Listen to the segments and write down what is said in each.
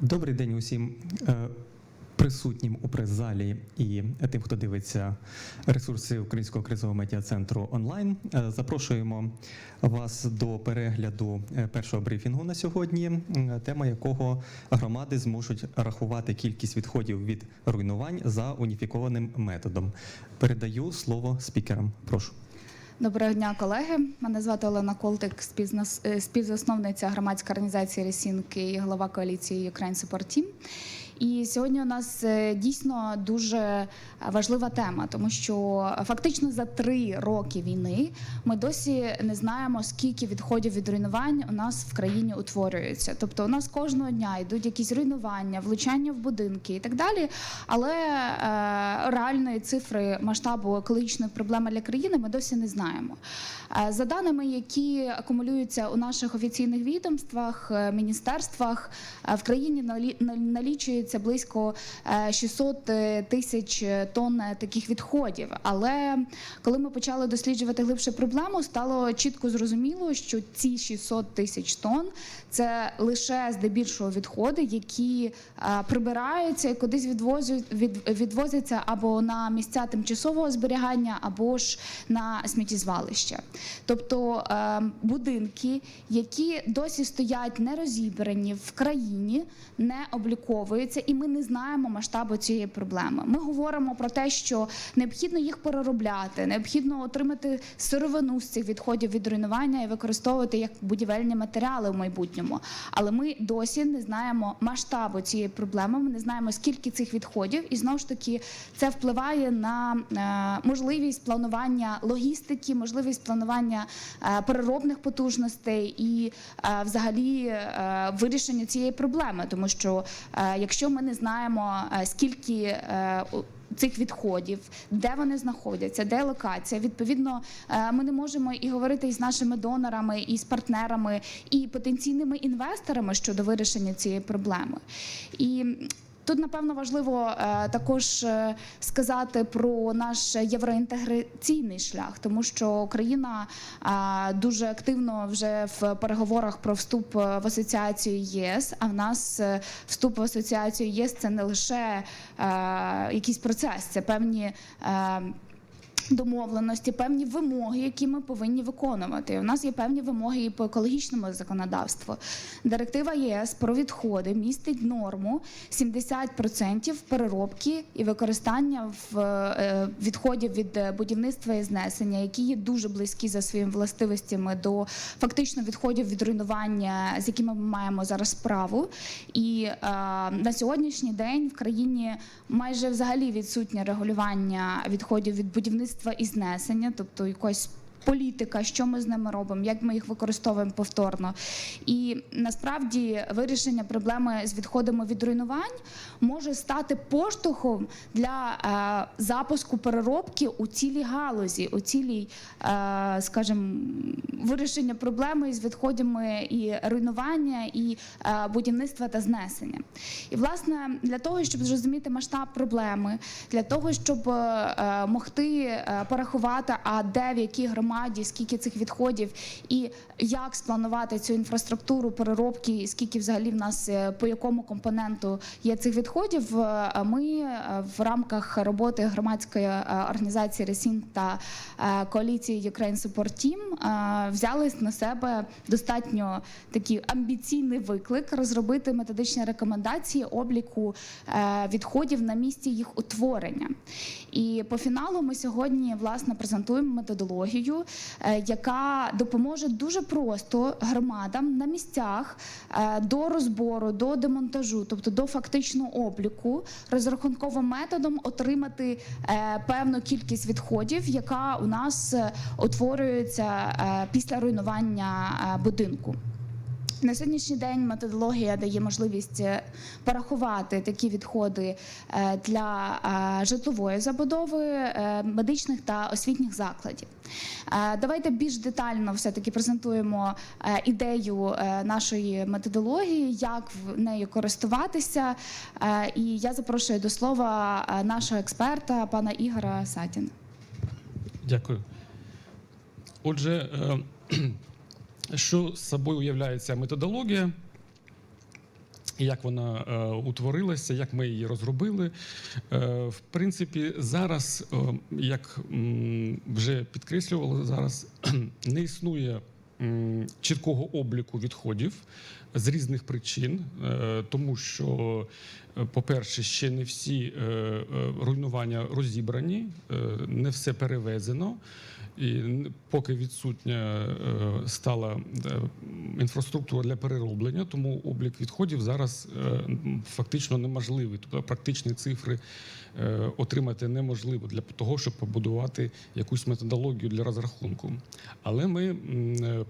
Добрий день усім е, присутнім у прес-залі і тим, хто дивиться ресурси Українського кризового медіа центру онлайн. Е, Запрошуємо вас до перегляду е, першого брифінгу на сьогодні, тема якого громади зможуть рахувати кількість відходів від руйнувань за уніфікованим методом. Передаю слово спікерам. Прошу. Доброго дня, колеги. Мене звати Олена Колтик, е, співзасновниця громадської організації Ресінки і голова коаліції Ukraine Support Team. І сьогодні у нас е, дійсно дуже важлива тема, тому що фактично за три роки війни ми досі не знаємо, скільки відходів від руйнувань у нас в країні утворюється. Тобто, у нас кожного дня йдуть якісь руйнування, влучання в будинки і так далі. Але е, реальної цифри масштабу екологічної проблеми для країни ми досі не знаємо. Е, За даними, які акумулюються у наших офіційних відомствах, міністерствах, в країні налі- на- близько е, 600 тисяч тонн таких відходів. Але коли ми почали досліджувати глибше проблему, стало чітко зрозуміло, що ці 600 тисяч тонн це лише здебільшого відходи, які е, прибираються і кудись відвозять, відвозяться або на місця тимчасового зберігання, або ж на сміттєзвалище. Тобто е, будинки, які досі стоять нерозібрані в країні, не обліковуються, і ми не знаємо масштабу цієї проблеми. Ми говоримо про те, що необхідно їх переробляти, необхідно отримати сировину з цих відходів від руйнування і використовувати як будівельні матеріали в майбутньому. Але ми досі не знаємо масштабу цієї проблеми. Ми не знаємо скільки цих відходів, і знову ж таки це впливає на е, можливість планування логістики, можливість планування е, переробних потужностей і е, взагалі вирішення цієї проблеми, тому що е, якщо ми не знаємо е, скільки е, Цих відходів, де вони знаходяться, де локація. Відповідно, е, ми не можемо і говорити із нашими донорами, і з партнерами, і потенційними інвесторами щодо вирішення цієї проблеми. І Тут напевно важливо е, також е, сказати про наш євроінтеграційний шлях, тому що Україна е, дуже активно вже в переговорах про вступ в асоціацію ЄС. А в нас вступ в асоціацію ЄС це не лише якийсь процес, це певні. Домовленості, певні вимоги, які ми повинні виконувати. У нас є певні вимоги і по екологічному законодавству. Директива ЄС про відходи містить норму 70% переробки і використання в е, відходів від е, будівництва і знесення, які є дуже близькі за своїми властивостями до фактично відходів від руйнування, з якими ми маємо зараз справу. І е, на сьогоднішній день в країні майже взагалі відсутнє регулювання відходів від будівництва і знесення, тобто якось. Політика, що ми з ними робимо, як ми їх використовуємо повторно, і насправді вирішення проблеми з відходами від руйнувань може стати поштовхом для е, запуску переробки у цілій галузі, у цілій, е, скажімо, вирішення проблеми з відходами і руйнування, і е, будівництва та знесення. І власне для того, щоб зрозуміти масштаб проблеми, для того, щоб е, е, могти е, порахувати, а де в якій громаді скільки цих відходів, і як спланувати цю інфраструктуру переробки, скільки взагалі в нас е, по якому компоненту є цих відходів. е, Ми е, в рамках роботи громадської організації Ресінг та коаліції Ukraine Support Team взяли на себе достатньо такий амбіційний виклик розробити методичні рекомендації обліку відходів на місці їх утворення. І по фіналу ми сьогодні власне презентуємо методологію, е, яка допоможе дуже просто громадам на місцях е, до розбору, до демонтажу, тобто до фактичного обліку, розрахунковим методом отримати е, певну кількість відходів, яка у нас утворюється після руйнування будинку. На сьогоднішній день методологія дає можливість е, порахувати такі відходи е, для е, житлової забудови, медичних та освітніх закладів. Давайте більш детально все-таки презентуємо е, ідею нашої методології, як в нею користуватися. І я запрошую до слова нашого експерта, пана Ігора Сатіна. Дякую. Отже, що з собою уявляє ця методологія? як вона е, утворилася, як ми її розробили. Е, в принципі, зараз, е, як м, вже підкреслювали, зараз не існує м, чіткого обліку відходів з різних причин, е, тому що, е, по-перше, ще не всі е, руйнування розібрані, не все перевезено. І поки відсутня стала інфраструктура для перероблення, тому облік відходів зараз фактично неможливий. Тобто практичні цифри отримати неможливо для того, щоб побудувати якусь методологію для розрахунку. Але ми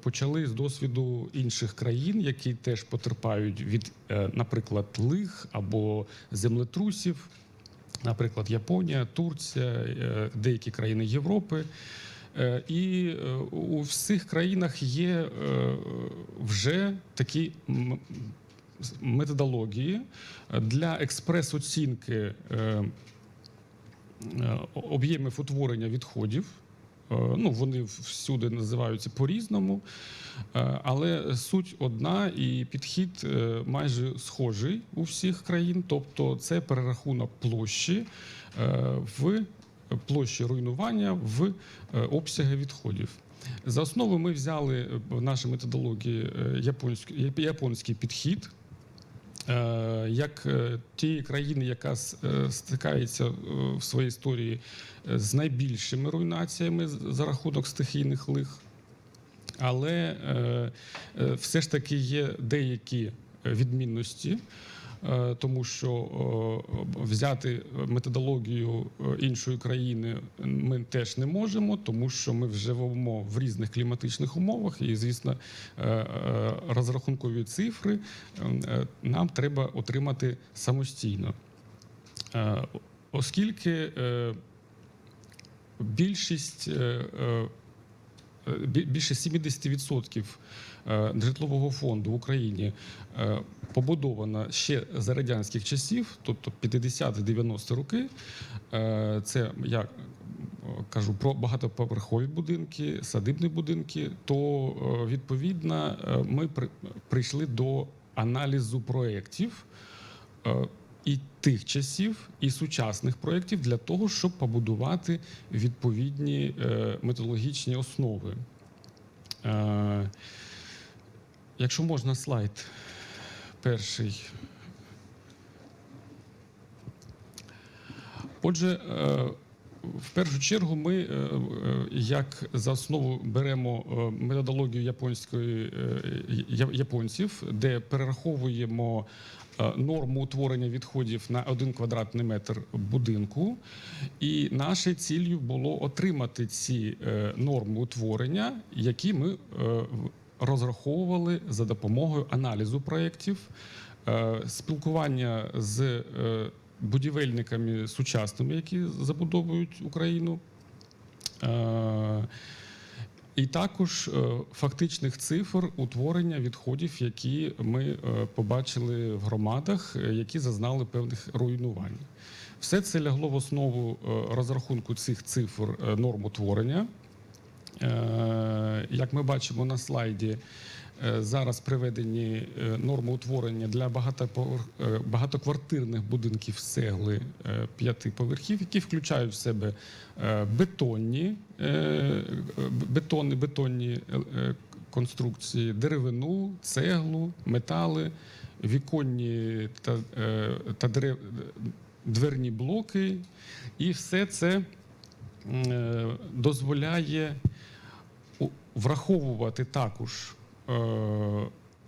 почали з досвіду інших країн, які теж потерпають від, е, наприклад, лих або землетрусів. Наприклад, Японія, Турція, е, деякі країни Європи. Е, І у всіх країнах є вже такі методології для експрес-оцінки об'ємів утворення відходів. Е, Ну, вони всюди називаються по-різному, Е, але суть одна, і підхід е, майже схожий у всіх країн. Тобто, це перерахунок площі в площі руйнування в обсяги відходів. За основу ми взяли в нашій методології японський підхід. Е, Як ті тієї країни, яка е, стикається е, в своїй історії е, з найбільшими руйнаціями за рахунок стихійних лих, але е, е, все ж таки є деякі е, відмінності, е, тому що е, взяти методологію е, іншої країни ми теж не можемо, тому що ми живемо в різних кліматичних умовах, і звісно, е, е, розрахункові цифри е, нам треба отримати самостійно. Е, Оскільки е, більшість е, е, бі- більше 70% е, житлового фонду в Україні е, побудовано ще за радянських часів, тобто 50-90 роки. Е, Це я е, кажу про багатоповерхові будинки, садибні будинки. То е, відповідно е, ми прийшли до аналізу проєктів. І тих часів, і сучасних проєктів для того, щоб побудувати відповідні е, методологічні основи. Е, якщо можна, слайд перший. Отже, е, в першу чергу ми е, е, як за основу беремо е, методологію японської японців, де перераховуємо норму утворення відходів на один квадратний метр будинку. І нашою ціллю було отримати ці норми утворення, які ми розраховували за допомогою аналізу проєктів, спілкування з будівельниками сучасними, які забудовують Україну. Е, І також е, фактичних цифр утворення відходів, які ми е, побачили в громадах, які зазнали певних руйнувань. Все це лягло в основу розрахунку цих цифр норм утворення. Як ми бачимо на слайді, зараз приведені е, норми утворення для е, багатоквартирних будинків е, п'яти поверхів, які включають в себе е, бетонні, е, бетонні, бетонні е, е, конструкції, деревину, цеглу, метали, віконні та, е, та дерев- дверні блоки. І все це е, дозволяє враховувати також е,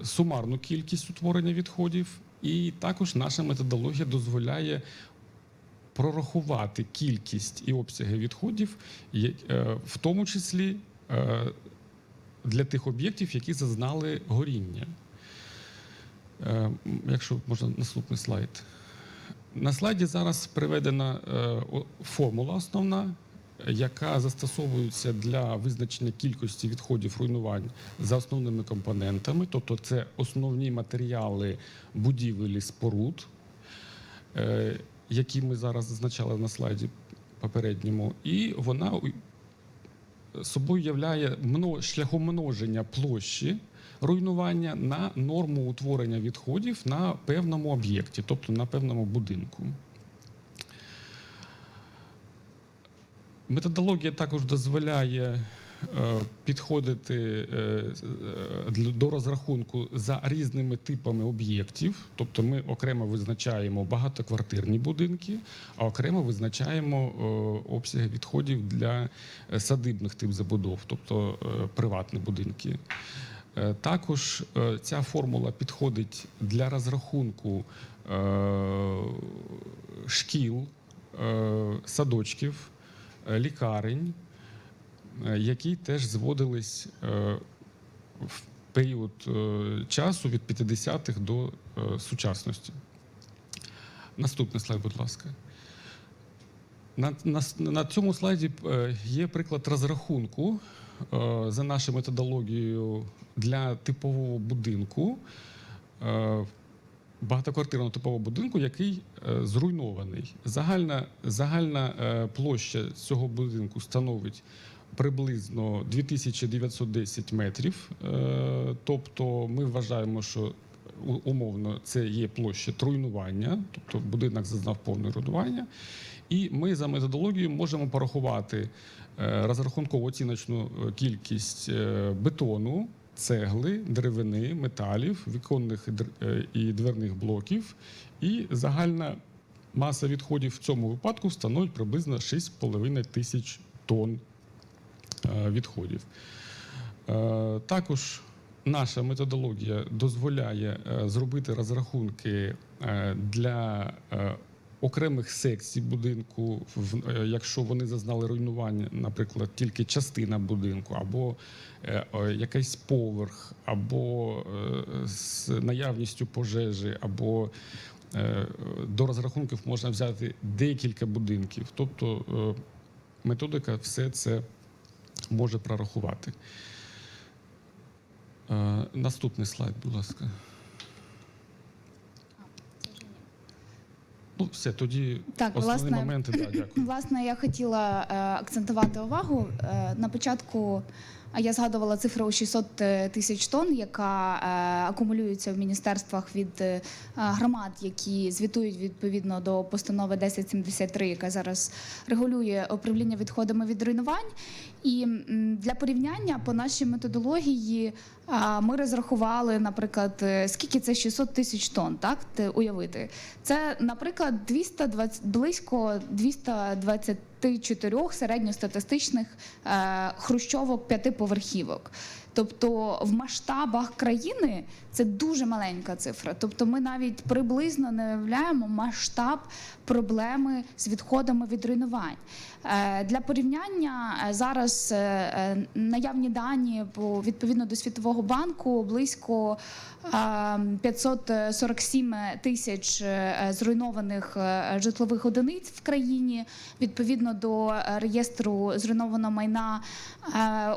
сумарну кількість утворення відходів, і також наша методологія дозволяє прорахувати кількість і обсяги відходів, е, в тому числі е, для тих об'єктів, які зазнали горіння. Е, Якщо можна наступний слайд. На слайді зараз приведена е, формула основна, яка застосовується для визначення кількості відходів руйнувань за основними компонентами, тобто це основні матеріали будівель споруд, е, які ми зараз зазначали на слайді попередньому, і вона собою являє шляхом множення площі руйнування на норму утворення відходів на певному об'єкті, тобто на певному будинку. Методологія також дозволяє е, підходити е, е, до розрахунку за різними типами об'єктів. Тобто ми окремо визначаємо багатоквартирні будинки, а окремо визначаємо обсяги відходів для садибних тип забудов, тобто приватні будинки. Також ця формула підходить для розрахунку шкіл, садочків, лікарень, е, які теж зводились е, в період е, часу від 50-х до е, сучасності. Наступний слайд, будь ласка. На, на, на цьому слайді е, є приклад розрахунку е, за нашою методологією для типового будинку, е, багатоквартирного типового будинку, який е, зруйнований. Загальна, загальна е, площа цього будинку становить приблизно 2910 метрів. Е, Тобто ми вважаємо, що умовно це є площа руйнування, тобто будинок зазнав повне руйнування. І ми за методологією можемо порахувати розрахункову оціночну кількість бетону, цегли, деревини, металів, віконних е, і дверних блоків. І загальна маса відходів в цьому випадку становить приблизно 6,5 тисяч тонн е, відходів. Е, Також наша методологія дозволяє зробити розрахунки для окремих секцій будинку, е, якщо вони зазнали руйнування, наприклад, тільки частина будинку, або е, е, якийсь поверх, або з наявністю пожежі, або до розрахунків можна взяти декілька будинків. Тобто методика все це може прорахувати. Наступний слайд, будь ласка. Ну, все, тоді Так, основні власне, моменти. Да, дякую. Власне, я хотіла е, акцентувати увагу е, на початку. Я згадувала цифру 600 тисяч тонн, яка е, акумулюється в міністерствах від е, громад, які звітують відповідно до постанови 1073, яка зараз регулює управління відходами від руйнувань. І для порівняння по нашій методології ми розрахували, наприклад, е, скільки це 600 тисяч тонн, так ти уявити. Це, наприклад, 220, близько 224 середньостатистичних е, хрущовок п'ятиповерхівок. Тобто в масштабах країни це дуже маленька цифра. Тобто ми навіть приблизно не уявляємо масштаб проблеми з відходами від руйнувань. Е, Для порівняння е, зараз е, наявні дані по відповідно до Світового банку близько е, 547 тисяч зруйнованих житлових одиниць в країні. Відповідно до реєстру зруйнованого майна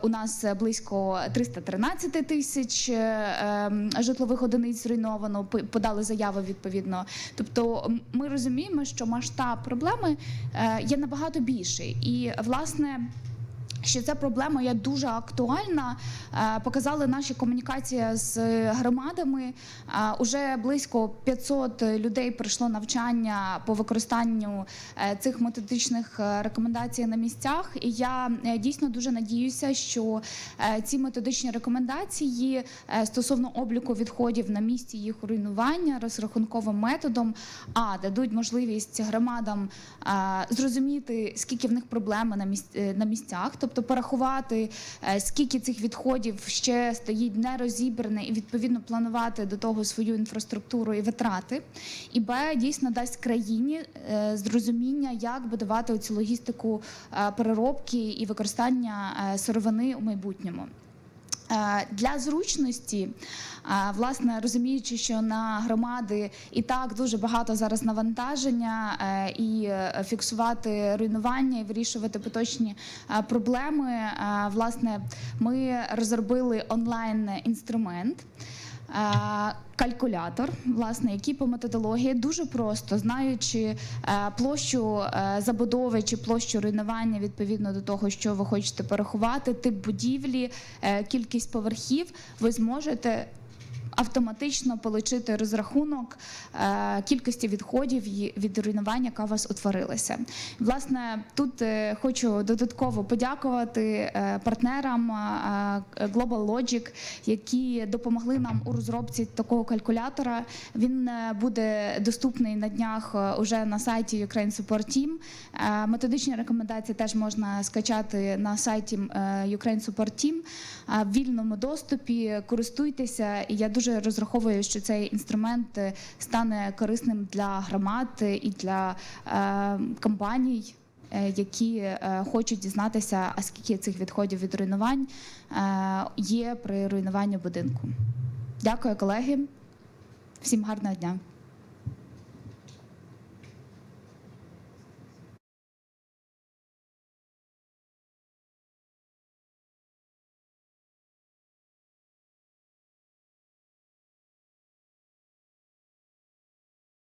у нас близько 313 тисяч е, е, житлових одиниць зруйновано. Подали заяви відповідно. Тобто ми розуміємо, що масштаб проблеми е, є набагато більший. І власне. Що ця проблема є дуже актуальна. Е, Показали наші комунікації з громадами. Е, Уже близько 500 людей пройшло навчання по використанню е, цих методичних рекомендацій на місцях. І я дійсно дуже надіюся, що ці методичні рекомендації стосовно обліку відходів на місці їх руйнування розрахунковим методом, а дадуть можливість громадам зрозуміти, скільки в них проблеми на місць на місцях, тобто порахувати, е, скільки цих відходів ще стоїть нерозібране, і відповідно планувати до того свою інфраструктуру і витрати. І Б дійсно дасть країні е, зрозуміння, як будувати цю логістику е, переробки і використання сировини у майбутньому. Е, Для зручності, е, власне, розуміючи, що на громади і так дуже багато зараз навантаження, е, і фіксувати руйнування і вирішувати поточні проблеми, власне, ми розробили онлайн інструмент. Е, калькулятор, власне, який по методології дуже просто, знаючи е, площу е, забудови чи площу руйнування відповідно до того, що ви хочете порахувати, тип будівлі, кількість поверхів, ви зможете автоматично отримати розрахунок е, кількості відходів від руйнування, яка у вас утворилася. Власне, тут е, хочу додатково подякувати е, партнерам Global Logic, які допомогли нам у розробці такого калькулятора. Він буде доступний на днях уже на сайті Ukraine Support Team. Методичні рекомендації теж можна скачати на сайті Ukraine Support Team в вільному доступі. Користуйтеся, і я дуже розраховую, що цей інструмент е, стане корисним для громад і для е, компаній. е, Які хочуть дізнатися, а скільки цих відходів від руйнувань є при руйнуванні будинку. Дякую, колеги. Всім гарного дня.